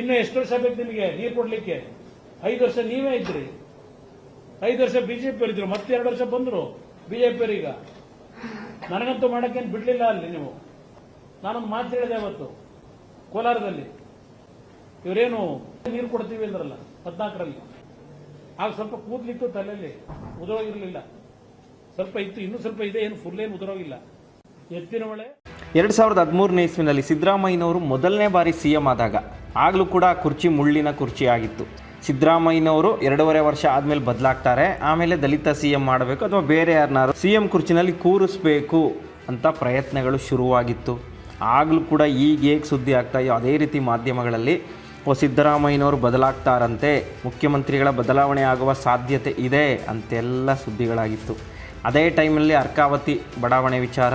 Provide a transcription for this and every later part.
ಇನ್ನು ಎಷ್ಟು ವರ್ಷ ಬೇಕು ನಿಮಗೆ? ನೀರು ಕೊಡ್ಲಿಕ್ಕೆ? ಐದು ವರ್ಷ ನೀವೇ ಇದ್ರಿ. ಐದು ವರ್ಷ ಬಿಜೆಪಿ ಇದ್ರು, ಮತ್ತೆ ಎರಡು ವರ್ಷ ಬಂದ್ರು ಈಗ. ನನಗಂತೂ ಮಾಡಕ್ಕೇನು ಬಿಡ್ಲಿಲ್ಲ ಅಲ್ಲಿ ನೀವು. ನಾನೊಂದು ಮಾತು ಹೇಳಿದೆ ಅವತ್ತು, ಕೋಲಾರದಲ್ಲಿ. ಇವರೇನು ನೀರು ಕೊಡ್ತೀವಿ ಅಂದ್ರಲ್ಲ, ಹದಿನಾಲ್ಕರಲ್ಲಿ. ಆಗ ಸ್ವಲ್ಪ ಕೂದ್ಲಿತ್ತು ತಲೆಯಲ್ಲಿ, ಉದುರೋಗಿರ್ಲಿಲ್ಲ. ಸ್ವಲ್ಪ ಇತ್ತು, ಇನ್ನೂ ಸ್ವಲ್ಪ ಇದೆ, ಏನು ಫುಲ್ ಏನು ಉದುರೋಗಿಲ್ಲ. ಎತ್ತಿನ ಒಳೆ ಎರಡು ಸಾವಿರದ ಹದಿಮೂರನೇ ಇಸ್ವಿನಲ್ಲಿ ಸಿದ್ದರಾಮಯ್ಯನವರು ಮೊದಲನೇ ಬಾರಿ ಸಿ ಎಂ ಆದಾಗ ಆಗಲೂ ಕೂಡ ಕುರ್ಚಿ ಮುಳ್ಳಿನ ಕುರ್ಚಿ ಆಗಿತ್ತು. ಸಿದ್ದರಾಮಯ್ಯನವರು ಎರಡೂವರೆ ವರ್ಷ ಆದಮೇಲೆ ಬದಲಾಗ್ತಾರೆ. ಆಮೇಲೆ ದಲಿತ ಸಿ ಎಂ ಮಾಡಬೇಕು ಅಥವಾ ಬೇರೆ ಯಾರನ್ನಾರು ಸಿ ಎಂ ಕುರ್ಚಿನಲ್ಲಿ ಕೂರಿಸ್ಬೇಕು ಅಂತ ಪ್ರಯತ್ನಗಳು ಶುರುವಾಗಿತ್ತು. ಆಗಲೂ ಕೂಡ ಈಗ ಹೇಗೆ ಸುದ್ದಿ ಆಗ್ತಾಯೋ ಅದೇ ರೀತಿ ಮಾಧ್ಯಮಗಳಲ್ಲಿ ಓ, ಸಿದ್ದರಾಮಯ್ಯನವರು ಬದಲಾಗ್ತಾರಂತೆ, ಮುಖ್ಯಮಂತ್ರಿಗಳ ಬದಲಾವಣೆ ಆಗುವ ಸಾಧ್ಯತೆ ಇದೆ ಅಂತೆಲ್ಲ ಸುದ್ದಿಗಳಾಗಿತ್ತು. ಅದೇ ಟೈಮಲ್ಲಿ ಅರ್ಕಾವತಿ ಬಡಾವಣೆ ವಿಚಾರ,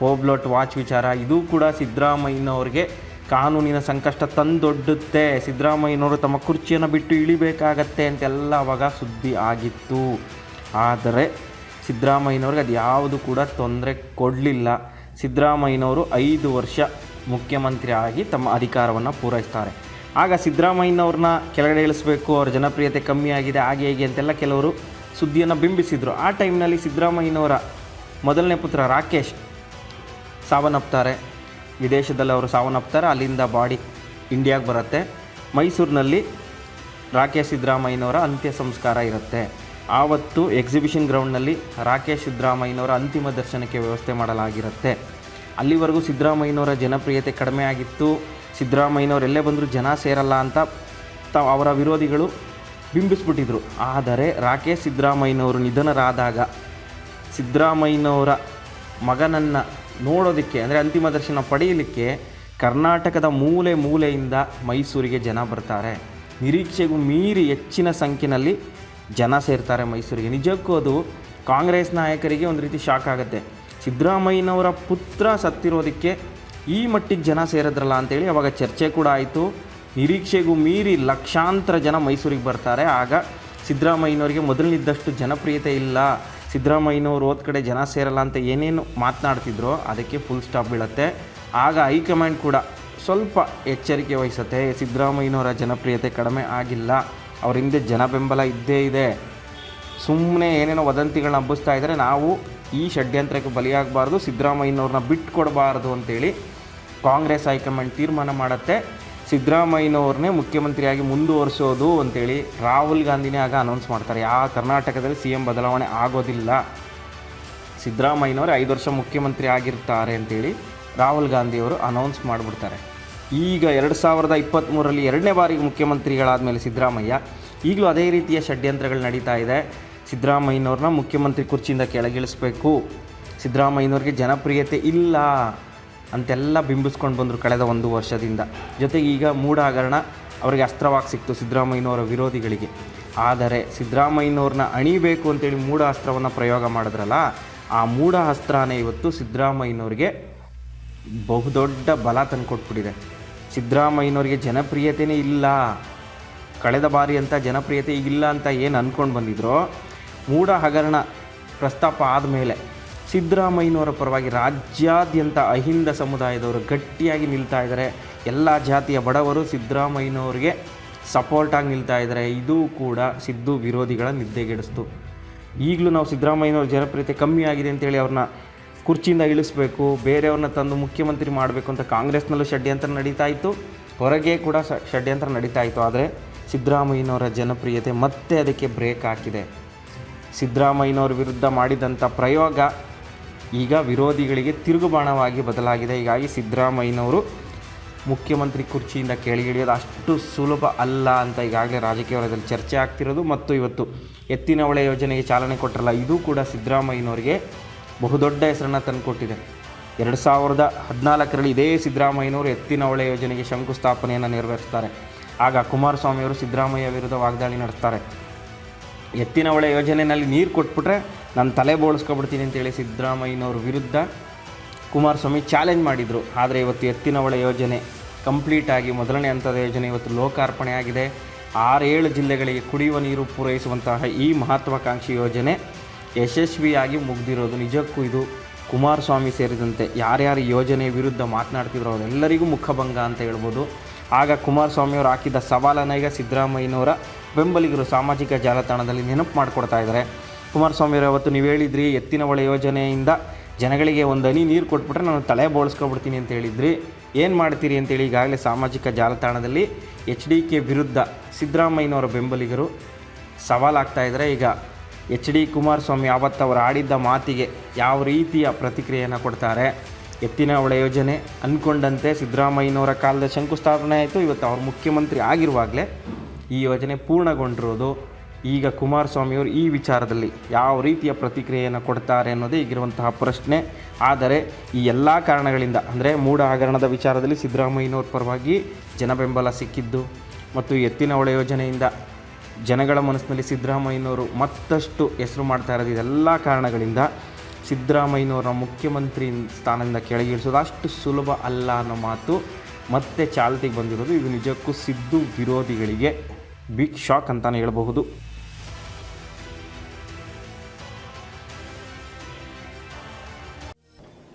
ಹೋಬ್ಲೋಟ್ ವಾಚ್ ವಿಚಾರ, ಇದು ಕೂಡ ಸಿದ್ದರಾಮಯ್ಯನವ್ರಿಗೆ ಕಾನೂನಿನ ಸಂಕಷ್ಟ ತಂದೊಡ್ಡುತ್ತೆ. ಸಿದ್ದರಾಮಯ್ಯನವರು ತಮ್ಮ ಕುರ್ಚಿಯನ್ನು ಬಿಟ್ಟು ಇಳಿಬೇಕಾಗತ್ತೆ ಅಂತೆಲ್ಲ ಅವಾಗ ಸುದ್ದಿ ಆಗಿತ್ತು. ಆದರೆ ಸಿದ್ದರಾಮಯ್ಯನವ್ರಿಗೆ ಅದು ಯಾವುದು ಕೂಡ ತೊಂದರೆ ಕೊಡಲಿಲ್ಲ. ಸಿದ್ದರಾಮಯ್ಯನವರು ಐದು ವರ್ಷ ಮುಖ್ಯಮಂತ್ರಿ ಆಗಿ ತಮ್ಮ ಅಧಿಕಾರವನ್ನು ಪೂರೈಸ್ತಾರೆ. ಆಗ ಸಿದ್ದರಾಮಯ್ಯನವ್ರನ್ನ ಕೆಳಗಡೆ ಇಳಿಸಬೇಕು, ಅವ್ರ ಜನಪ್ರಿಯತೆ ಕಮ್ಮಿ ಆಗಿದೆ, ಹಾಗೆ ಹೇಗೆ ಅಂತೆಲ್ಲ ಕೆಲವರು ಸುದ್ದಿಯನ್ನು ಬಿಂಬಿಸಿದರು. ಆ ಟೈಮ್ನಲ್ಲಿ ಸಿದ್ದರಾಮಯ್ಯನವರ ಮೊದಲನೇ ಪುತ್ರ ರಾಕೇಶ್ ಸಾವನ್ನಪ್ತಾರೆ. ವಿದೇಶದಲ್ಲಿ ಅವರು ಸಾವನ್ನಪ್ತಾರೆ, ಅಲ್ಲಿಂದ ಬಾಡಿ ಇಂಡಿಯಾಗೆ ಬರುತ್ತೆ. ಮೈಸೂರಿನಲ್ಲಿ ರಾಕೇಶ್ ಸಿದ್ದರಾಮಯ್ಯನವರ ಅಂತ್ಯ ಸಂಸ್ಕಾರ ಇರುತ್ತೆ. ಆವತ್ತು ಎಕ್ಸಿಬಿಷನ್ ಗ್ರೌಂಡ್ನಲ್ಲಿ ರಾಕೇಶ್ ಸಿದ್ದರಾಮಯ್ಯನವರ ಅಂತಿಮ ದರ್ಶನಕ್ಕೆ ವ್ಯವಸ್ಥೆ ಮಾಡಲಾಗಿರುತ್ತೆ. ಅಲ್ಲಿವರೆಗೂ ಸಿದ್ದರಾಮಯ್ಯನವರ ಜನಪ್ರಿಯತೆ ಕಡಿಮೆ ಆಗಿತ್ತು. ಸಿದ್ದರಾಮಯ್ಯನವರು ಎಲ್ಲೇ ಬಂದರೂ ಜನ ಸೇರಲ್ಲ ಅಂತ ತ ಅವರ ವಿರೋಧಿಗಳು ಬಿಂಬಿಸ್ಬಿಟ್ಟಿದ್ರು. ಆದರೆ ರಾಕೇಶ್ ಸಿದ್ದರಾಮಯ್ಯನವರು ನಿಧನರಾದಾಗ ಸಿದ್ದರಾಮಯ್ಯನವರ ಮಗನನ್ನು ನೋಡೋದಕ್ಕೆ, ಅಂದರೆ ಅಂತಿಮ ದರ್ಶನ ಪಡೆಯಲಿಕ್ಕೆ ಕರ್ನಾಟಕದ ಮೂಲೆ ಮೂಲೆಯಿಂದ ಮೈಸೂರಿಗೆ ಜನ ಬರ್ತಾರೆ. ನಿರೀಕ್ಷೆಗೂ ಮೀರಿ ಹೆಚ್ಚಿನ ಸಂಖ್ಯೆಯಲ್ಲಿ ಜನ ಸೇರ್ತಾರೆ ಮೈಸೂರಿಗೆ. ನಿಜಕ್ಕೂ ಅದು ಕಾಂಗ್ರೆಸ್ ನಾಯಕರಿಗೆ ಒಂದು ರೀತಿ ಶಾಕ್ ಆಗುತ್ತೆ. ಸಿದ್ದರಾಮಯ್ಯನವರ ಪುತ್ರ ಸತ್ತಿರೋದಕ್ಕೆ ಈ ಮಟ್ಟಿಗೆ ಜನ ಸೇರಿದ್ರಲ್ಲ ಅಂತೇಳಿ ಅವಾಗ ಚರ್ಚೆ ಕೂಡ ಆಯಿತು. ನಿರೀಕ್ಷೆಗೂ ಮೀರಿ ಲಕ್ಷಾಂತರ ಜನ ಮೈಸೂರಿಗೆ ಬರ್ತಾರೆ. ಆಗ ಸಿದ್ದರಾಮಯ್ಯನವರಿಗೆ ಮೊದಲಿನಿದ್ದಷ್ಟು ಜನಪ್ರಿಯತೆ ಇಲ್ಲ. ಸಿದ್ದರಾಮಯ್ಯನವರು ಹೋದ ಕಡೆ ಜನ ಸೇರಲ್ಲ ಅಂತ ಏನೇನು ಮಾತನಾಡ್ತಿದ್ರೋ ಅದಕ್ಕೆ ಫುಲ್ ಸ್ಟಾಪ್ ಬೀಳುತ್ತೆ. ಆಗ ಹೈಕಮಾಂಡ್ ಕೂಡ ಸ್ವಲ್ಪ ಎಚ್ಚರಿಕೆ ವಹಿಸುತ್ತೆ. ಸಿದ್ದರಾಮಯ್ಯನವರ ಜನಪ್ರಿಯತೆ ಕಡಿಮೆ ಆಗಿಲ್ಲ. ಅವ್ರ ಹಿಂದೆ ಜನ ಬೆಂಬಲ ಇದ್ದೇ ಇದೆ. ಸುಮ್ಮನೆ ಏನೇನೋ ವದಂತಿಗಳನ್ನ ಹಬ್ಬಿಸ್ತಾ ಇದ್ದರೆ ನಾವು ಈ ಷಡ್ಯಂತ್ರಕ್ಕೆ ಬಲಿಯಾಗಬಾರ್ದು, ಸಿದ್ದರಾಮಯ್ಯನವ್ರನ್ನ ಬಿಟ್ಟು ಕೊಡಬಾರ್ದು ಅಂತೇಳಿ ಕಾಂಗ್ರೆಸ್ ಹೈಕಮಾಂಡ್ ತೀರ್ಮಾನ ಮಾಡುತ್ತೆ. ಸಿದ್ದರಾಮಯ್ಯನವ್ರನ್ನೇ ಮುಖ್ಯಮಂತ್ರಿಯಾಗಿ ಮುಂದುವರಿಸೋದು ಅಂತೇಳಿ ರಾಹುಲ್ ಗಾಂಧಿನೇ ಆಗ ಅನೌನ್ಸ್ ಮಾಡ್ತಾರೆ. ಆ ಕರ್ನಾಟಕದಲ್ಲಿ ಸಿ ಎಂ ಬದಲಾವಣೆ ಆಗೋದಿಲ್ಲ. ಸಿದ್ದರಾಮಯ್ಯನವರು ಐದು ವರ್ಷ ಮುಖ್ಯಮಂತ್ರಿ ಆಗಿರ್ತಾರೆ ಅಂತೇಳಿ ರಾಹುಲ್ ಗಾಂಧಿಯವರು ಅನೌನ್ಸ್ ಮಾಡಿಬಿಡ್ತಾರೆ. ಈಗ ಎರಡು ಸಾವಿರದ ಇಪ್ಪತ್ತ್ಮೂರರಲ್ಲಿ ಎರಡನೇ ಬಾರಿಗೆ ಮುಖ್ಯಮಂತ್ರಿಗಳಾದ ಮೇಲೆ ಸಿದ್ದರಾಮಯ್ಯ. ಈಗಲೂ ಅದೇ ರೀತಿಯ ಷಡ್ಯಂತ್ರಗಳು ನಡೀತಾ ಇದೆ. ಸಿದ್ದರಾಮಯ್ಯನವ್ರನ್ನ ಮುಖ್ಯಮಂತ್ರಿ ಕುರ್ಚಿಯಿಂದ ಕೆಳಗಿಳಿಸ್ಬೇಕು. ಸಿದ್ದರಾಮಯ್ಯನವ್ರಿಗೆ ಜನಪ್ರಿಯತೆ ಇಲ್ಲ. ಅಂತೆಲ್ಲ ಬಿಂಬಿಸ್ಕೊಂಡು ಬಂದರು ಕಳೆದ ಒಂದು ವರ್ಷದಿಂದ. ಜೊತೆಗೆ ಈಗ ಮೂಢ ಅವರಿಗೆ ಅಸ್ತ್ರವಾಗಿ ಸಿಕ್ತು ಸಿದ್ದರಾಮಯ್ಯನವರ ವಿರೋಧಿಗಳಿಗೆ. ಆದರೆ ಸಿದ್ದರಾಮಯ್ಯನವ್ರನ್ನ ಅಣಿಬೇಕು ಅಂತೇಳಿ ಮೂಢ ಅಸ್ತ್ರವನ್ನು ಪ್ರಯೋಗ ಮಾಡಿದ್ರಲ್ಲ, ಆ ಮೂಢ ಅಸ್ತ್ರನೇ ಇವತ್ತು ಸಿದ್ದರಾಮಯ್ಯನವ್ರಿಗೆ ಬಹುದೊಡ್ಡ ಬಲ ತಂದುಕೊಟ್ಬಿಟ್ಟಿದೆ. ಸಿದ್ದರಾಮಯ್ಯನವ್ರಿಗೆ ಜನಪ್ರಿಯತೆಯೇ ಇಲ್ಲ. ಕಳೆದ ಬಾರಿ ಅಂತ ಜನಪ್ರಿಯತೆ ಈಗಿಲ್ಲ ಅಂತ ಏನು ಅಂದ್ಕೊಂಡು ಬಂದಿದ್ರೋ ಮೂಢ ಹಗರಣ ಪ್ರಸ್ತಾಪ ಆದಮೇಲೆ ಸಿದ್ದರಾಮಯ್ಯನವರ ಪರವಾಗಿ ರಾಜ್ಯಾದ್ಯಂತ ಅಹಿಂದ ಸಮುದಾಯದವರು ಗಟ್ಟಿಯಾಗಿ ನಿಲ್ತಾ ಇದ್ದಾರೆ. ಎಲ್ಲ ಜಾತಿಯ ಬಡವರು ಸಿದ್ದರಾಮಯ್ಯನವ್ರಿಗೆ ಸಪೋರ್ಟಾಗಿ ನಿಲ್ತಾ ಇದ್ದಾರೆ. ಇದು ಕೂಡ ಸಿದ್ದು ವಿರೋಧಿಗಳ ನಿದ್ದೆಗೆಡಿಸ್ತು. ಈಗಲೂ ನಾವು ಸಿದ್ದರಾಮಯ್ಯನವ್ರ ಜನಪ್ರಿಯತೆ ಕಮ್ಮಿ ಆಗಿದೆ ಅಂತೇಳಿ ಅವ್ರನ್ನ ಕುರ್ಚಿಯಿಂದ ಇಳಿಸ್ಬೇಕು, ಬೇರೆಯವ್ರನ್ನ ತಂದು ಮುಖ್ಯಮಂತ್ರಿ ಮಾಡಬೇಕು ಅಂತ ಕಾಂಗ್ರೆಸ್ನಲ್ಲೂ ಷಡ್ಯಂತ್ರ ನಡೀತಾ ಇತ್ತು. ಹೊರಗೆ ಕೂಡ ಷಡ್ಯಂತ್ರ ನಡೀತಾ ಇತ್ತು. ಆದರೆ ಸಿದ್ದರಾಮಯ್ಯನವರ ಜನಪ್ರಿಯತೆ ಮತ್ತೆ ಅದಕ್ಕೆ ಬ್ರೇಕ್ ಹಾಕಿದೆ. ಸಿದ್ದರಾಮಯ್ಯನವ್ರ ವಿರುದ್ಧ ಮಾಡಿದಂಥ ಪ್ರಯೋಗ ಈಗ ವಿರೋಧಿಗಳಿಗೆ ತಿರುಗುಬಾಣವಾಗಿ ಬದಲಾಗಿದೆ. ಹೀಗಾಗಿ ಸಿದ್ದರಾಮಯ್ಯನವರು ಮುಖ್ಯಮಂತ್ರಿ ಕುರ್ಚಿಯಿಂದ ಕೆಳಗಿಳಿಯೋದು ಅಷ್ಟು ಸುಲಭ ಅಲ್ಲ ಅಂತ ಈಗಾಗಲೇ ರಾಜಕೀಯ ವಲಯದಲ್ಲಿ ಚರ್ಚೆ ಆಗ್ತಿರೋದು. ಮತ್ತು ಇವತ್ತು ಎತ್ತಿನ ಹೊಳೆ ಯೋಜನೆಗೆ ಚಾಲನೆ ಕೊಟ್ಟರಲ್ಲ, ಇದು ಕೂಡ ಸಿದ್ದರಾಮಯ್ಯನವರಿಗೆ ಬಹುದೊಡ್ಡ ಹೆಸರನ್ನು ತಂದುಕೊಟ್ಟಿದೆ. ಎರಡು ಸಾವಿರದ ಹದಿನಾಲ್ಕರಲ್ಲಿ ಇದೇ ಸಿದ್ದರಾಮಯ್ಯನವರು ಎತ್ತಿನ ಹೊಳೆ ಯೋಜನೆಗೆ ಶಂಕುಸ್ಥಾಪನೆಯನ್ನು ನೆರವೇರಿಸ್ತಾರೆ. ಆಗ ಕುಮಾರಸ್ವಾಮಿಯವರು ಸಿದ್ದರಾಮಯ್ಯ ವಿರುದ್ಧ ವಾಗ್ದಾಳಿ ನಡೆಸ್ತಾರೆ. ಎತ್ತಿನ ಹೊಳೆ ಯೋಜನೆಯಲ್ಲಿ ನೀರು ಕೊಟ್ಬಿಟ್ರೆ ನಾನು ತಲೆ ಬೋಳಿಸ್ಕೊಬಿಡ್ತೀನಿ ಅಂತೇಳಿ ಸಿದ್ದರಾಮಯ್ಯನವ್ರ ವಿರುದ್ಧ ಕುಮಾರಸ್ವಾಮಿ ಚಾಲೆಂಜ್ ಮಾಡಿದರು. ಆದರೆ ಇವತ್ತು ಎತ್ತಿನ ಹೊಳೆ ಯೋಜನೆ ಕಂಪ್ಲೀಟ್ ಆಗಿ ಮೊದಲನೇ ಹಂತದ ಯೋಜನೆ ಇವತ್ತು ಲೋಕಾರ್ಪಣೆ ಆಗಿದೆ. ಆರೇಳು ಜಿಲ್ಲೆಗಳಿಗೆ ಕುಡಿಯುವ ನೀರು ಪೂರೈಸುವಂತಹ ಈ ಮಹತ್ವಾಕಾಂಕ್ಷಿ ಯೋಜನೆ ಯಶಸ್ವಿಯಾಗಿ ಮುಗ್ದಿರೋದು ನಿಜಕ್ಕೂ ಇದು ಕುಮಾರಸ್ವಾಮಿ ಸೇರಿದಂತೆ ಯಾರ್ಯಾರು ಯೋಜನೆ ವಿರುದ್ಧ ಮಾತನಾಡ್ತಿದ್ರು ಅವರೆಲ್ಲರಿಗೂ ಮುಖಭಂಗ ಅಂತ ಹೇಳ್ಬೋದು. ಆಗ ಕುಮಾರಸ್ವಾಮಿಯವರು ಹಾಕಿದ್ದ ಸವಾಲನ್ನು ಈಗ ಸಿದ್ದರಾಮಯ್ಯನವರ ಬೆಂಬಲಿಗರು ಸಾಮಾಜಿಕ ಜಾಲತಾಣದಲ್ಲಿ ನೆನಪು ಮಾಡಿಕೊಡ್ತಾ ಇದ್ದಾರೆ. ಕುಮಾರಸ್ವಾಮಿಯವರು ಅವತ್ತು ನೀವು ಹೇಳಿದ್ರಿ, ಎತ್ತಿನ ಹೊಳೆ ಯೋಜನೆಯಿಂದ ಜನಗಳಿಗೆ ಒಂದು ಹನಿ ನೀರು ಕೊಟ್ಬಿಟ್ರೆ ನಾನು ತಲೆ ಬೋಳಿಸ್ಕೊಬಿಡ್ತೀನಿ ಅಂತ ಹೇಳಿದ್ರಿ. ಏನು ಮಾಡ್ತೀರಿ ಅಂತೇಳಿ ಈಗಾಗಲೇ ಸಾಮಾಜಿಕ ಜಾಲತಾಣದಲ್ಲಿ ಎಚ್ ಡಿ ಕೆ ವಿರುದ್ಧ ಸಿದ್ದರಾಮಯ್ಯನವರ ಬೆಂಬಲಿಗರು ಸವಾಲಾಗ್ತಾ ಇದ್ದಾರೆ ಈಗ ಎಚ್ ಡಿ ಕುಮಾರಸ್ವಾಮಿ ಆವತ್ತು ಅವರು ಆಡಿದ್ದ ಮಾತಿಗೆ ಯಾವ ರೀತಿಯ ಪ್ರತಿಕ್ರಿಯೆಯನ್ನು ಕೊಡ್ತಾರೆ? ಎತ್ತಿನ ಹೊಳೆ ಯೋಜನೆ ಅಂದ್ಕೊಂಡಂತೆ ಸಿದ್ದರಾಮಯ್ಯನವರ ಕಾಲದ ಶಂಕುಸ್ಥಾಪನೆ ಆಯಿತು, ಇವತ್ತು ಅವರು ಮುಖ್ಯಮಂತ್ರಿ ಆಗಿರುವಾಗಲೇ ಈ ಯೋಜನೆ ಪೂರ್ಣಗೊಂಡಿರೋದು. ಈಗ ಕುಮಾರಸ್ವಾಮಿಯವರು ಈ ವಿಚಾರದಲ್ಲಿ ಯಾವ ರೀತಿಯ ಪ್ರತಿಕ್ರಿಯೆಯನ್ನು ಕೊಡ್ತಾರೆ ಅನ್ನೋದೇ ಈಗಿರುವಂತಹ ಪ್ರಶ್ನೆ. ಆದರೆ ಈ ಎಲ್ಲ ಕಾರಣಗಳಿಂದ, ಅಂದರೆ ಮೂಢ ಹಗರಣದ ವಿಚಾರದಲ್ಲಿ ಸಿದ್ದರಾಮಯ್ಯನವ್ರ ಪರವಾಗಿ ಜನಬೆಂಬಲ ಸಿಕ್ಕಿದ್ದು ಮತ್ತು ಎತ್ತಿನ ಯೋಜನೆಯಿಂದ ಜನಗಳ ಮನಸ್ಸಿನಲ್ಲಿ ಸಿದ್ದರಾಮಯ್ಯನವರು ಮತ್ತಷ್ಟು ಹೆಸರು ಮಾಡ್ತಾ ಇರೋದು ಇದೆಲ್ಲ ಕಾರಣಗಳಿಂದ ಸಿದ್ದರಾಮಯ್ಯನವರ ಮುಖ್ಯಮಂತ್ರಿ ಸ್ಥಾನದಿಂದ ಕೆಳಗಿಳಿಸೋದು ಅಷ್ಟು ಸುಲಭ ಅಲ್ಲ ಅನ್ನೋ ಮಾತು ಮತ್ತೆ ಚಾಲ್ತಿಗೆ ಬಂದಿರೋದು ಇದು ನಿಜಕ್ಕೂ ಸಿದ್ದು ವಿರೋಧಿಗಳಿಗೆ ಬಿಗ್ ಶಾಕ್ ಅಂತಲೇ ಹೇಳಬಹುದು.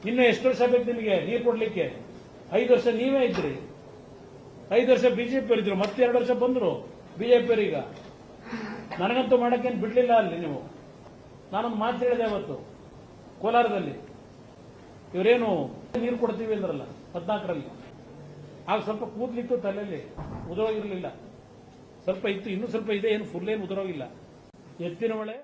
ಇನ್ನು ಎಷ್ಟು ವರ್ಷ ಬೇಕು ನಿಮಗೆ? ನೀರು ಕೊಡ್ಲಿಕ್ಕೆ? ಐದು ವರ್ಷ ನೀವೇ ಇದ್ರಿ. ಐದು ವರ್ಷ ಬಿಜೆಪಿ ಇದ್ರು, ಮತ್ತೆ ಎರಡು ವರ್ಷ ಬಂದ್ರು ಈಗ. ನನಗಂತೂ ಮಾಡಕ್ಕೇನು ಬಿಡ್ಲಿಲ್ಲ ಅಲ್ಲಿ ನೀವು. ನಾನೊಂದು ಮಾತು ಹೇಳಿದೆ ಅವತ್ತು, ಕೋಲಾರದಲ್ಲಿ. ಇವರೇನು ನೀರು ಕೊಡ್ತೀವಿ ಅಂದ್ರಲ್ಲ, ಹದಿನಾಲ್ಕರಲ್ಲಿ. ಆಗ ಸ್ವಲ್ಪ ಕೂದ್ಲಿತ್ತು ತಲೆಯಲ್ಲಿ, ಉದುರೋಗಿರಲಿಲ್ಲ. ಸ್ವಲ್ಪ ಇತ್ತು, ಇನ್ನೂ ಸ್ವಲ್ಪ ಇದೆ, ಏನು ಫುಲ್ ಏನು ಉದುರೋಗಿಲ್ಲ. ಎತ್ತಿನ ಹೊಳೆ.